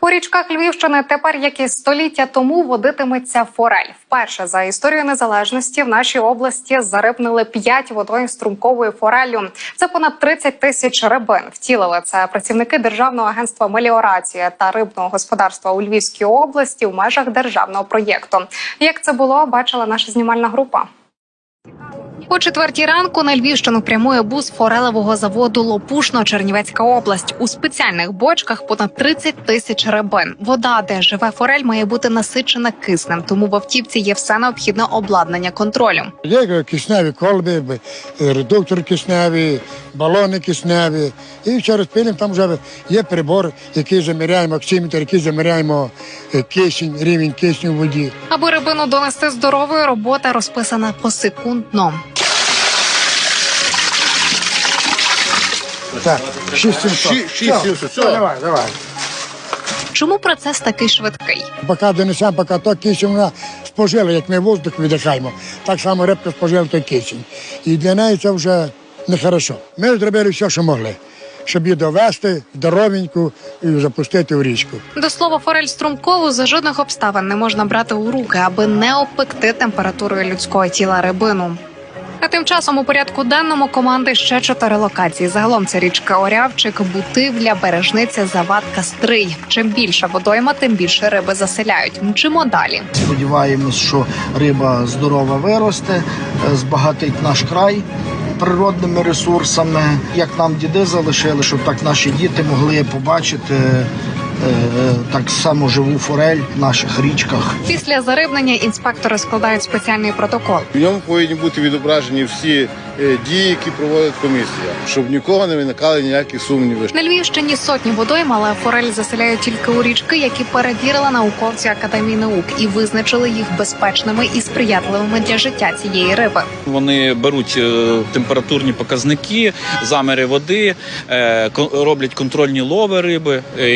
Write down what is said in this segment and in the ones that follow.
У річках Львівщини тепер, як і століття тому, водитиметься форель. Вперше за історію незалежності в нашій області зарибнили 5 водойм струмковою фореллю. Це понад 30 тисяч рибин. Втілили це працівники державного агентства меліорація та рибного господарства у Львівській області в межах державного проєкту. Як це було, бачила наша знімальна група. О четвертій ранку на Львівщину прямує бус форелевого заводу Лопушно, Чернівецька область. У спеціальних бочках понад 30 тисяч рибин. Вода, де живе форель, має бути насичена киснем, тому в автівці є все необхідне обладнання контролю. Є кисневі колби, редуктор кисневий, балони кисневі. І через пилим там вже є прибор, який заміряємо, оксиметр, який заміряємо е, кисень, рівень кисню в воді. Аби рибину донести здоровою, робота розписана посекундно. Так, 6700. 6700, Все. Давай, давай. Чому процес такий швидкий? Поки донесемо, поки то кисень вона спожила, як ми воздух видихаємо, так само рибка спожила той кисень. І для неї це вже нехорошо. Ми зробили все, що могли, щоб її довести здоровеньку і запустити в річку. До слова, форель струмкову за жодних обставин не можна брати у руки, аби не опекти температурою людського тіла рибину. А тим часом у порядку денному команди ще чотири локації. Загалом це річка Орявчик, Бутивля, Бережниця, Завадка, Стрий. Чим більше водойма, тим більше риби заселяють. Мчимо далі. Сподіваємось, що риба здорова виросте, е, збагатить наш край природними ресурсами, як нам діди залишили, щоб так наші діти могли побачити так само живу форель в наших річках. Після зарибнення інспектори складають спеціальний протокол. В ньому повинні бути відображені всі е, дії, які проводить комісія, щоб нікого не виникали ніякі сумніви. На Львівщині сотні водойм, але форель заселяють тільки у річки, які перевірили науковці академії наук і визначили їх безпечними і сприятливими для життя цієї риби. Вони беруть е, температурні показники, заміри води, е, роблять контрольні лови риби, е,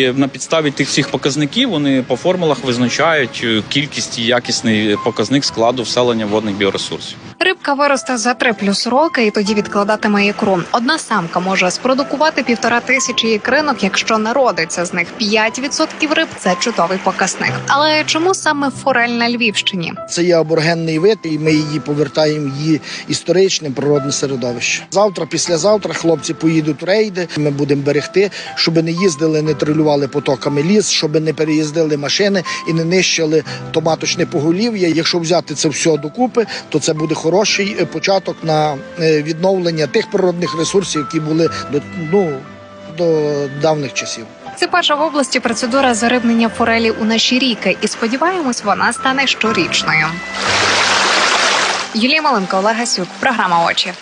і на підставі тих всіх показників вони по формулах визначають е, кількість і якісний показник складу вселення водних біоресурсів. Рибка виросте за 3 плюс роки і тоді відкладатиме ікру. Одна самка може спродукувати півтора тисячі ікринок, якщо народиться з них 5% риб. Це чудовий показник. Але чому саме форель на Львівщині? Це є аборигенний вид, і ми її повертаємо її історичне природне середовище. Завтра, післязавтра хлопці поїдуть в рейди. Ми будемо берегти, щоб не їздили, не трилювали потоками ліс, щоб не переїздили машини і не нищили томаточне поголів'я. Якщо взяти це все докупи, то це буде хороший е, початок на е, відновлення тих природних ресурсів, які були до ну до давних часів. Це перша в області процедура зарибнення форелі у наші ріки, і сподіваємось, вона стане щорічною. Юлія Маленко, Олег Гасюк, програма очі.